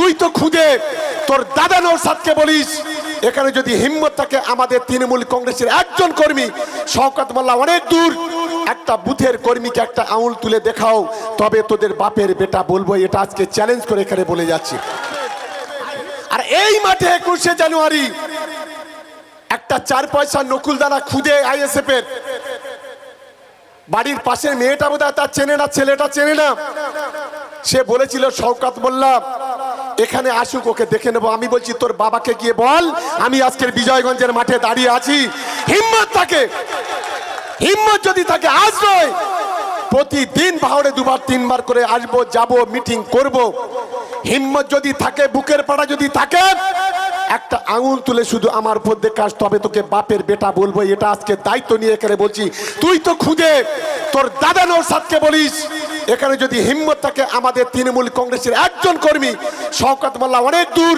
তুই তো খুদে, তোর দাদা নৌসাদকে বলিস। এখানে যদি হিম্মত থাকে, আমাদের তৃণমূল কংগ্রেসের একজন কর্মী, শওকত মোল্লা অনেক দূর। একটা বুথের কর্মীকে একটা আঙুল তুলে দেখাও, তবে তোদের বাপের বেটা বলব, এটা আজকে চ্যালেঞ্জ করে এখানে বলে যাচ্ছি। আর এই মাঠে একুশে জানুয়ারি, একটা চার পয়সা নকুলদানা খুদে আইএসএফ এর বাড়ির পাশের মেয়েটা বোধ তার চেনে না, ছেলেটা চেনে না। সে বলেছিল, শওকাত মোল্লা এখানে আসুক, ওকে দেখে নেব। আমি বলছি, তোর বাবাকে গিয়ে বল, আমি আজকের বিজয়গঞ্জের মাঠে দাঁড়িয়ে আছি। হিম্মত থাকে। হিম্মত যদি থাকে, আজ প্রতিদিন ভাওড়ে দুবার, তিনবার করে আসব, যাব, মিটিং করব। হিম্মত যদি থাকে, বুকের পাড়া যদি থাকে, একটা আঙুল তুলে শুধু আমার উপর দেখাস তবে তোকে বাপের বেটা বলব, এটা আজকে দায়িত্ব নিয়ে এখানে বলছি। তুই তো খুদে, তোর দাদা নৌসাদকে বলিস। এখানে যদি হিম্মত থাকে, আমাদের তৃণমূল কংগ্রেসের একজন কর্মী, শওকত মোল্লা অনেক দূর,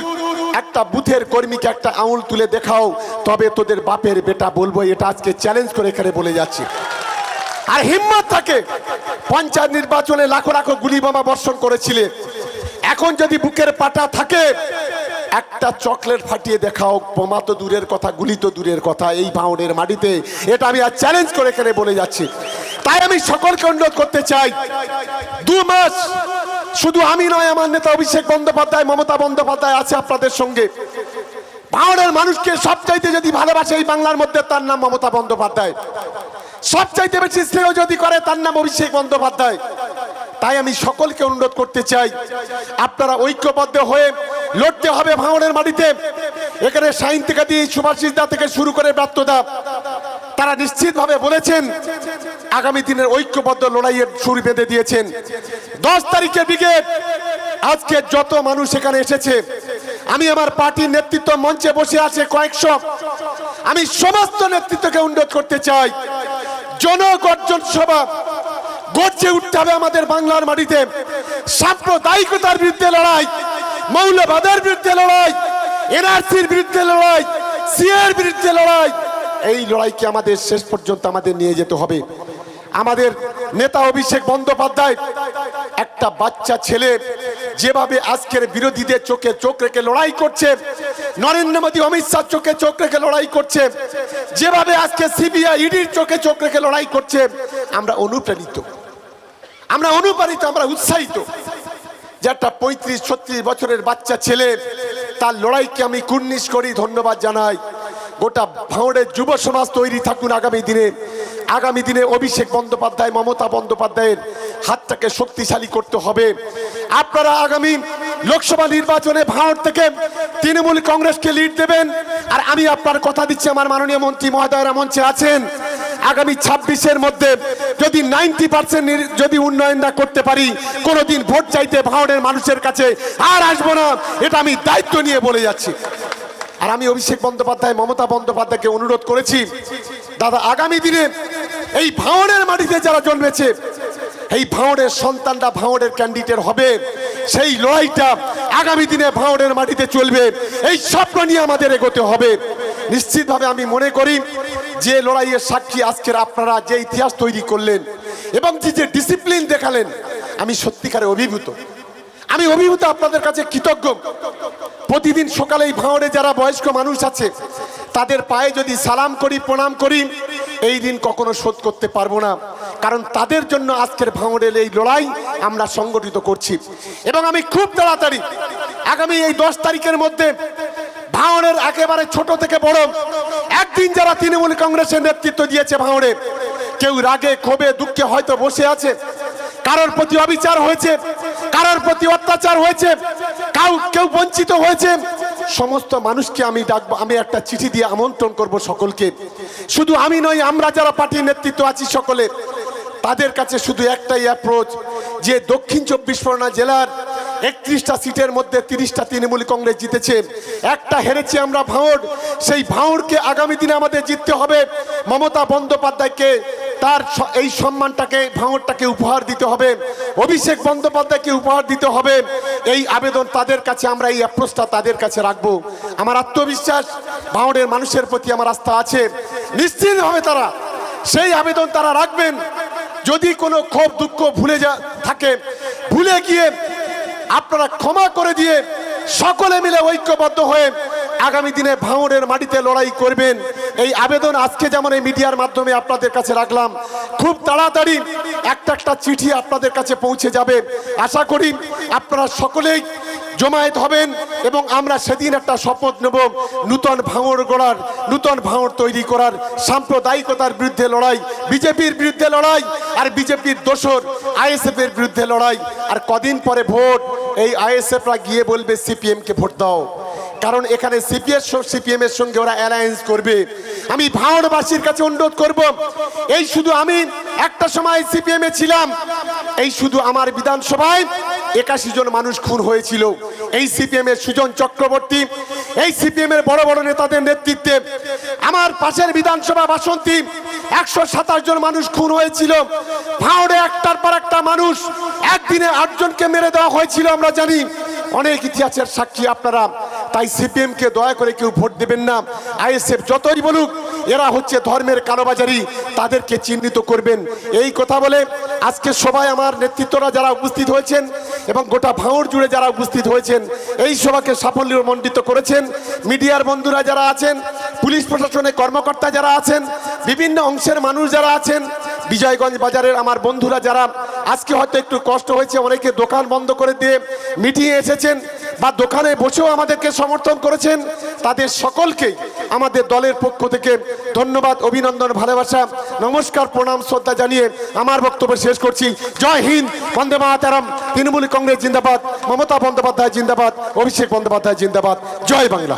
একটা বুথের কর্মীকে একটা আঙুল তুলে দেখাও, তবে তোদের বাপের বেটা বলব, এটা আজকে চ্যালেঞ্জ করে এখানে বলে যাচ্ছি। আর হিম্মত থাকে, পঞ্চায়েত নির্বাচনে লাখো লাখো গুলি বোমা বর্ষণ করেছিলে। এখন যদি বুকের পাটা থাকে একটা চকলেট ফাটিয়ে দেখাও, বোমা তো দূরের কথা, গুলি তো দূরের কথা, এই ভাউনের মাটিতে। এটা আমি আর চ্যালেঞ্জ করে এখানে বলে যাচ্ছি। তাই আমি সকলকে অনুরোধ করতে চাই, দু মাস শুধু আমি নয়, আমার নেতা অভিষেক বন্দ্যোপাধ্যায়, মমতা বন্দ্যোপাধ্যায় আছে আপনাদের সঙ্গে। ভাঙড়ের মানুষকে সবচাইতে যদি ভালোবাসে এই বাংলার মধ্যে, তার নাম মমতা বন্দ্যোপাধ্যায়। সবচাইতে বেশি স্নেহ যদি করে, তার নাম অভিষেক বন্দ্যোপাধ্যায়। তাই আমি সকলকে অনুরোধ করতে চাই, আপনারা ঐক্যবদ্ধ হয়ে লড়তে হবে ভাঙড়ের মাটিতে। এখানে সাইন থেকে দিয়ে সুভাষিস দা থেকে শুরু করে ব্যর্থতা তারা নিশ্চিতভাবে বলেছেন, আগামী দিনের ঐক্যবদ্ধ লড়াইয়ের সুর বেঁধে দিয়েছেন। দশ তারিখের ব্রিগেড, আজকে যত মানুষ এখানে এসেছে, আমি আমার পার্টির নেতৃত্ব মঞ্চে বসে আছে কয়েকশো। আমি সমস্ত নেতৃত্বকে অনুরোধ করতে চাই জনগর্জন সভা গর্জে উঠতে হবে আমাদের বাংলার মাটিতে। সাম্প্রদায়িকতার বিরুদ্ধে লড়াই মৌলবাদের বিরুদ্ধে লড়াই, এনআরসির বিরুদ্ধে লড়াই সিএর বিরুদ্ধে লড়াই। এই লড়াইকে আমাদের শেষ পর্যন্ত আমাদের নিয়ে যেতে হবে। আমাদের নেতা অভিষেক বন্দ্যোপাধ্যায়, একটা বাচ্চা ছেলে, যেভাবে আজকের বিরোধীদের চোখে চোখ রেখে লড়াই করছে, নরেন্দ্র মোদী, অমিত শাহ চোখে চোখ রেখে লড়াই করছে, যেভাবে আজকে সিবিআই ইডির চোখে চোখ রেখে লড়াই করছে, আমরা অনুপ্রাণিত। আমরা অনুপ্রাণিত, আমরা উৎসাহিত। যে একটা পঁয়ত্রিশ, ছত্রিশ বছরের বাচ্চা ছেলে, তার লড়াইকে আমি কুর্নিশ করি, ধন্যবাদ জানাই। গোটা ভাঁড়ের যুব সমাজ তৈরি থাকুন আগামী দিনে। আগামী দিনে অভিষেক বন্দ্যোপাধ্যায়, মমতা বন্দ্যোপাধ্যায়ের হাতটাকে শক্তিশালী করতে হবে। আপনারা আগামী লোকসভা নির্বাচনে ভাঁড় থেকে তৃণমূল কংগ্রেসকে লিড দেবেন। আর আমি আপনার কথা দিচ্ছি, আমার মাননীয় মন্ত্রী মহোদয়রা মঞ্চে আছেন। আগামী ছাব্বিশের মধ্যে যদি নাইনটি পার্সেন্ট যদি উন্নয়ন না করতে পারি, কোনোদিন ভোট চাইতে ভাঙনের মানুষের কাছে আর আসব না, এটা আমি দায়িত্ব নিয়ে বলে যাচ্ছি। আর আমি অভিষেক বন্দ্যোপাধ্যায়, মমতা বন্দ্যোপাধ্যায়কে অনুরোধ করেছি, দাদা, আগামী দিনে এই ভাঙনের মাটিতে যারা জন্মেছে, এই ভাঙড়ের সন্তানরা ভাঙড়ের ক্যান্ডিডেট হবে, সেই লড়াইটা আগামী দিনে ভাঙড়ের মাটিতে চলবে, এই স্বপ্ন নিয়ে আমাদের এগোতে হবে। নিশ্চিতভাবে আমি মনে করি যে লড়াইয়ের সাক্ষী আজকের আপনারা, যে ইতিহাস তৈরি করলেন এবং যে যে ডিসিপ্লিন দেখালেন, আমি সত্যিকারে অভিভূত। আমি অভিভূত আপনাদের কাছে কৃতজ্ঞ। প্রতিদিন সকালে এই ভাঁড়ে যারা বয়স্ক মানুষ আছে, তাদের পায়ে যদি সালাম করি, প্রণাম করি, এই দিন কখনো শোধ করতে পারব না। কারণ তাদের জন্য আজকের ভাঙড়ের এই লড়াই আমরা সংগঠিত করছি। এবং আমি খুব তাড়াতাড়ি আগামী এই দশ তারিখের মধ্যে ভাঙড়ের একেবারে ছোট থেকে বড়। একদিন যারা তৃণমূল কংগ্রেসের নেতৃত্ব দিয়েছে ভাঙড়ে কেউ রাগে, ক্ষোভে, দুঃখে হয়তো বসে আছে। কারোর প্রতি অবিচার হয়েছে, কারোর প্রতি অত্যাচার হয়েছে, কাউ কেউ বঞ্চিত হয়েছে। সমস্ত মানুষকে আমি ডাকবো আমি একটা চিঠি দিয়ে আমন্ত্রণ করব সকলকে। শুধু আমি নই, আমরা যারা পার্টির নেতৃত্ব আছি সকলে, তাদের কাছে শুধু একটাই অ্যাপ্রোচ যে দক্ষিণ চব্বিশ পরগনা জেলার একত্রিশটা সিটের মধ্যে তিরিশটা তৃণমূল কংগ্রেস জিতেছে। একটা হেরেছি আমরা ভাঁড় সেই ভাঁড়কে আগামী দিনে আমাদের জিততে হবে। মমতা বন্দ্যোপাধ্যায়কে তার এই সম্মানটাকে ভাঙরটাকে উপহার দিতে হবে। অভিষেক বন্দ্যোপাধ্যায়কে উপহার দিতে হবে। এই আবেদন তাদের কাছে আমরা, এই অ্যাপ্রোচটা তাদের কাছে রাখব। আমার আত্মবিশ্বাস, ভাঙড়ের মানুষের প্রতি আমার আস্থা আছে। নিশ্চিতভাবে তারা সেই আবেদন তারা রাখবেন। যদি কোনো ক্ষোভ, দুঃখ ভুলে যা থাকে, ভুলে গিয়ে আপনারা ক্ষমা করে দিয়ে সকলে মিলে ঐক্যবদ্ধ হয়ে আগামী দিনে ভাঙড়ের মাটিতে লড়াই করবেন। এই আবেদন আজকে যেমন এই মিডিয়ার মাধ্যমে আপনাদের কাছে রাখলাম, খুব তাড়াতাড়ি একটা একটা চিঠি আপনাদের কাছে পৌঁছে যাবে। আশা করি আপনারা সকলেই জমায়েত হবেন এবং আমরা সেদিন একটা শপথ নেব নূতন ভাঙড় গড়ার, নূতন ভাঙড় তৈরি করার, সাম্প্রদায়িকতার বিরুদ্ধে লড়াই, বিজেপির বিরুদ্ধে লড়াই আর বিজেপির দোসর আইএসএফ এর বিরুদ্ধে লড়াই। আর কদিন পরে ভোট এই আইএসএফরা গিয়ে বলবে সিপিএম কে ভোট দাও। কারণ এখানে সিপিএস সিপিএম এর সঙ্গে ওরা অ্যালায়েন্স করবে। আমি ভাঙড়বাসীর কাছে অনুরোধ করব, এই শুধু আমি একটা সময় সিপিএম এ ছিলাম, এই শুধু আমার বিধানসভায় একাশি জন মানুষ খুন হয়েছিল। এই সিপিএম এর সুজন চক্রবর্তী, এই সিপিএম এর বড় বড় নেতাদের নেতৃত্বে আমার পাশের বিধানসভা বাসন্তী একশো সাতাশ জন মানুষ খুন হয়েছিল। ভাঁড়ে একটার পর একটা মানুষ একদিনে আটজনকে মেরে দেওয়া হয়েছিল, আমরা জানি। অনেক ইতিহাসের সাক্ষী আপনারা। তাই সিপিএমকে দয়া করে কেউ ভোট দেবেন না। আইএসএফ যতই বলুক, এরা হচ্ছে ধর্মের কালোবাজারি তাদেরকে চিহ্নিত করবেন। এই কথা বলে আজকে সবাই আমার নেতৃত্বরা যারা উপস্থিত হয়েছেন এবং গোটা ভাঙড় জুড়ে যারা উপস্থিত হয়েছেন, এই সভাকে সাফল্য মণ্ডিত করেছেন। মিডিয়ার বন্ধুরা যারা আছেন, পুলিশ প্রশাসনের কর্মকর্তা যারা আছেন, বিভিন্ন অংশের মানুষ যারা আছেন, বিজয়গঞ্জ বাজারের আমার বন্ধুরা যারা, আজকে হয়তো একটু কষ্ট হয়েছে, অনেকে দোকান বন্ধ করে দিয়ে মিটিয়ে এসেছেন। বা দোকানে বসেও আমাদেরকে সমর্থন করেছেন, তাদের সকলকে আমাদের দলের পক্ষ থেকে ধন্যবাদ, অভিনন্দন, ভালোবাসা, নমস্কার, প্রণাম, শ্রদ্ধা জানিয়ে আমার বক্তব্য শেষ করছি। জয় হিন্দ, বন্দে মাতারাম, তৃণমূল কংগ্রেস জিন্দাবাদ, মমতা বন্দ্যোপাধ্যায় জিন্দাবাদ, অভিষেক বন্দ্যোপাধ্যায় জিন্দাবাদ। জয় বাংলা।